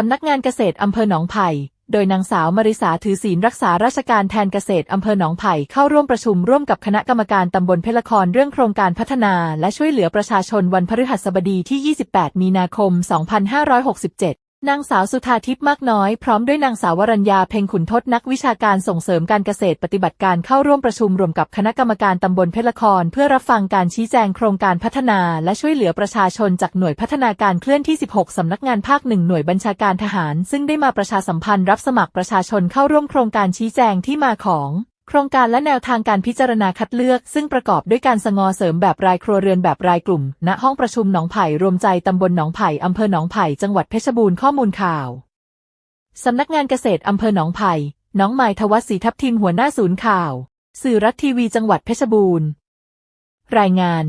สำนักงานเกษตรอำเภอหนองไผ่ โดยนางสาวมริสาถือศีลรักษาราชการแทนเกษตรอำเภอหนองไผ่เข้าร่วมประชุมร่วมกับคณะกรรมการตำบลเพละครเรื่องโครงการพัฒนาและช่วยเหลือประชาชนวันพฤหัสบดีที่ 28 มีนาคม 2567 นางสาวสุธาทิพย์มากน้อยพร้อมด้วยนางสาววรัญญาเพ็งขุนทศนักวิชาการส่งเสริมการเกษตรปฏิบัติการเข้าร่วมประชุมรวมกับคณะกรรมการตำบลเพชรละคร เพื่อรับฟังการชี้แจงโครงการพัฒนาและช่วยเหลือประชาชนจากหน่วยพัฒนาการเคลื่อนที่ 16 สำนักงานภาคหนึ่งหน่วยบัญชาการทหาร ซึ่งได้มาประชาสัมพันธ์รับสมัครประชาชนเข้าร่วมโครงการชี้แจงที่มาของ โครงการและแนวทางการพิจารณาคัดเลือก ซึ่งประกอบด้วยการสงอเสริมแบบรายครัวเรือนแบบรายกลุ่ม ณ ห้องประชุมหนองไผ่รวมใจตำบลหนองไผ่อำเภอหนองไผ่จังหวัดเพชรบูรณ์ข้อมูลข่าว สำนักงานเกษตรอำเภอหนองไผ่น้องไม้ทวัศศรีทับทิมหัวหน้าศูนย์ข่าว สื่อรัฐทีวีจังหวัดเพชรบูรณ์ รายงาน